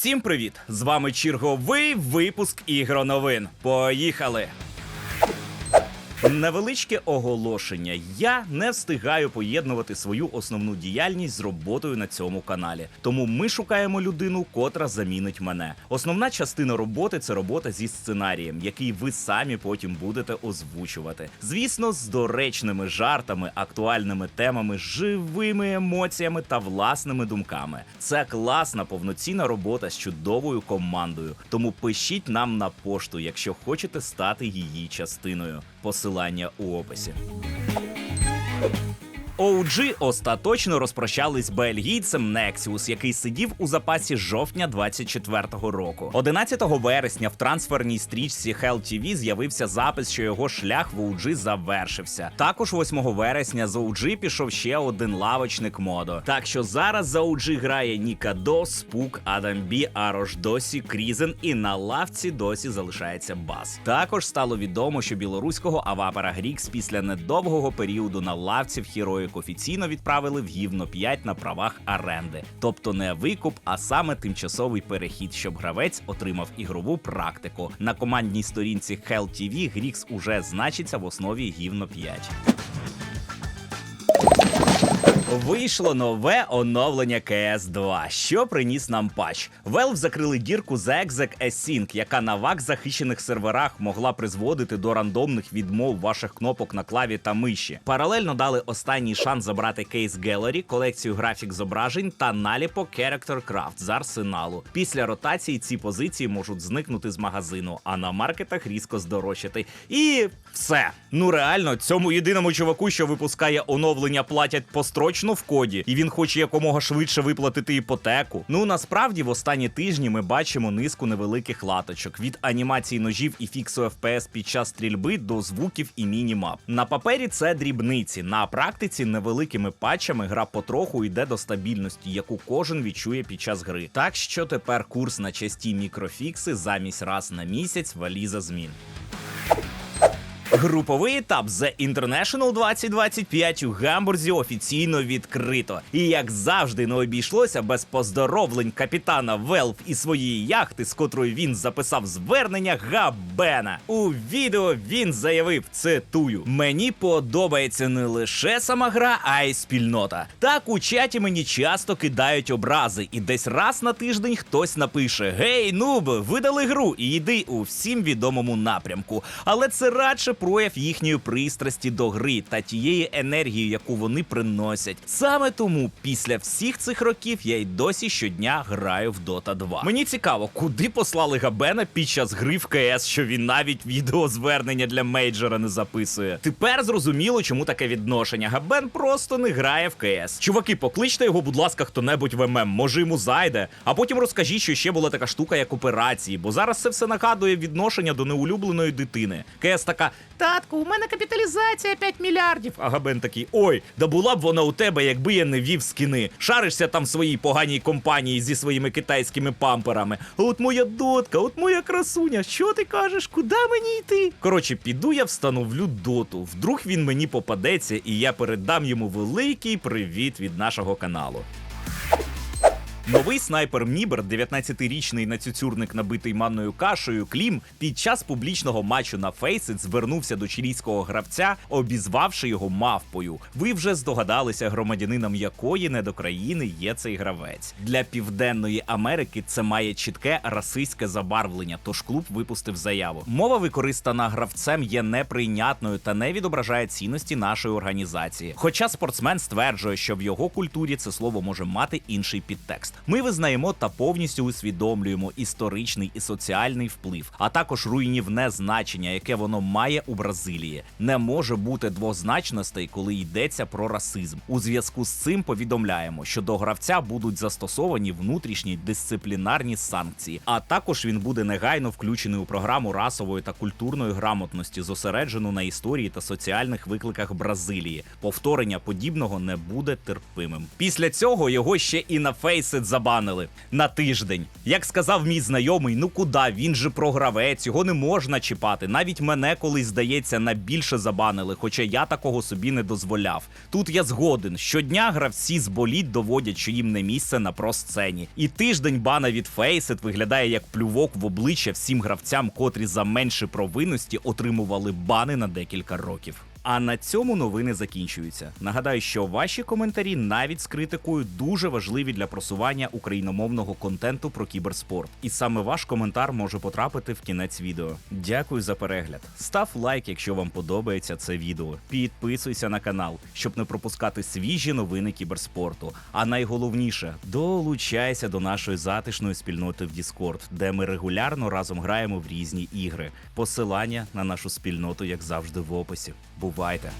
Всім привіт! З вами черговий випуск ігроновин. Поїхали! Невеличке оголошення. Я не встигаю поєднувати свою основну діяльність з роботою на цьому каналі. Тому ми шукаємо людину, котра замінить мене. Основна частина роботи це робота зі сценарієм, який ви самі потім будете озвучувати. Звісно, з доречними жартами, актуальними темами, живими емоціями та власними думками. Це класна повноцінна робота з чудовою командою. Тому пишіть нам на пошту, якщо хочете стати її частиною. Посилання у описі. OG остаточно розпрощались з бельгійцем Nexus, який сидів у запасі жовтня 24-го року. 11 вересня в трансферній стрічці Hell TV з'явився запис, що його шлях в OG завершився. Також 8 вересня з OG пішов ще один лавочник модо. Так що зараз за OG грає Нікадо, Спук, Адам Бі, Арош Досі, Крізен і на лавці досі залишається бас. Також стало відомо, що білоруського авапера Грікс після недовгого періоду на лавці в Хіроїк офіційно відправили в гівно 5 на правах оренди, тобто не викуп, а саме тимчасовий перехід, щоб гравець отримав ігрову практику. На командній сторінці Hell TV Грікс уже значиться в основі гівно 5. Вийшло нове оновлення cs 2 що приніс нам патч. Valve закрили дірку з Exec Async, яка на вак захищених серверах могла призводити до рандомних відмов ваших кнопок на клаві та миші. Паралельно дали останній шанс забрати кейс Gallery, колекцію графік зображень та наліпок Character Craft з арсеналу. Після ротації ці позиції можуть зникнути з магазину, а на маркетах різко здорожчати. І все. Ну реально, цьому єдиному чуваку, що випускає оновлення, платять построчно в коді, і він хоче якомога швидше виплатити іпотеку. Ну насправді в останні тижні ми бачимо низку невеликих латочок від анімації ножів і фіксу FPS під час стрільби до звуків і мінімап. На папері це дрібниці. На практиці невеликими патчами гра потроху йде до стабільності, яку кожен відчує під час гри. Так що тепер курс на часті мікрофікси замість раз на місяць валіза змін. Груповий етап The International 2025 у Гамбурзі офіційно відкрито. І як завжди не обійшлося без поздоровлень капітана Велф і своєї яхти, з котрої він записав звернення Габена. У відео він заявив: цитую: мені подобається не лише сама гра, а й спільнота. Так у чаті мені часто кидають образи, і десь раз на тиждень хтось напише: Гей, нуб, видали гру і йди у всім відомому напрямку. Але це радше прояв їхньої пристрасті до гри та тієї енергії, яку вони приносять. Саме тому після всіх цих років я й досі щодня граю в Dota 2. Мені цікаво, куди послали Габена під час гри в КС, що він навіть відеозвернення для мейджора не записує. Тепер зрозуміло, чому таке відношення. Габен просто не грає в КС. Чуваки, покличте його, будь ласка, хто-небудь в ММ, може йому зайде. А потім розкажіть, що ще була така штука, як операції, бо зараз це все нагадує відношення до неулюбленої дитини. КС така. Татку, у мене капіталізація 5 мільярдів. А Габен такий: ой, да була б вона у тебе, якби я не вів скини. Шаришся там в своїй поганій компанії зі своїми китайськими памперами. От моя дотка, от моя красуня. Що ти кажеш? Куди мені йти? Коротше, піду я встановлю доту. Вдруг він мені попадеться, і я передам йому великий привіт від нашого каналу. Новий снайпер Мібер, 19-річний нацюцюрник, набитий манною кашею, Клім, під час публічного матчу на Фейсит звернувся до чилійського гравця, обізвавши його мавпою. Ви вже здогадалися, громадянином якої недокраїни є цей гравець. Для південної Америки це має чітке расистське забарвлення. Тож клуб випустив заяву. Мова використана гравцем є неприйнятною та не відображає цінності нашої організації. Хоча спортсмен стверджує, що в його культурі це слово може мати інший підтекст. Ми визнаємо та повністю усвідомлюємо історичний і соціальний вплив, а також руйнівне значення, яке воно має у Бразилії. Не може бути двозначностей, коли йдеться про расизм. У зв'язку з цим повідомляємо, що до гравця будуть застосовані внутрішні дисциплінарні санкції, а також він буде негайно включений у програму расової та культурної грамотності, зосереджену на історії та соціальних викликах Бразилії. Повторення подібного не буде терпимим. Після цього його ще і на фейсит забанили на тиждень. Як сказав мій знайомий, ну куди? Він же програвець, його не можна чіпати. Навіть мене колись здається на більше забанили, хоча я такого собі не дозволяв. Тут я згоден. Щодня гравці з боліт доводять, що їм не місце на просцені. І тиждень бана від Фейсет виглядає як плювок в обличчя всім гравцям, котрі за менше провинності отримували бани на декілька років. А на цьому новини закінчуються. Нагадаю, що ваші коментарі навіть з критикою дуже важливі для просування україномовного контенту про кіберспорт. І саме ваш коментар може потрапити в кінець відео. Дякую за перегляд. Став лайк, якщо вам подобається це відео. Підписуйся на канал, щоб не пропускати свіжі новини кіберспорту. А найголовніше долучайся до нашої затишної спільноти в Discord, де ми регулярно разом граємо в різні ігри. Посилання на нашу спільноту, як завжди, в описі. Бувайте!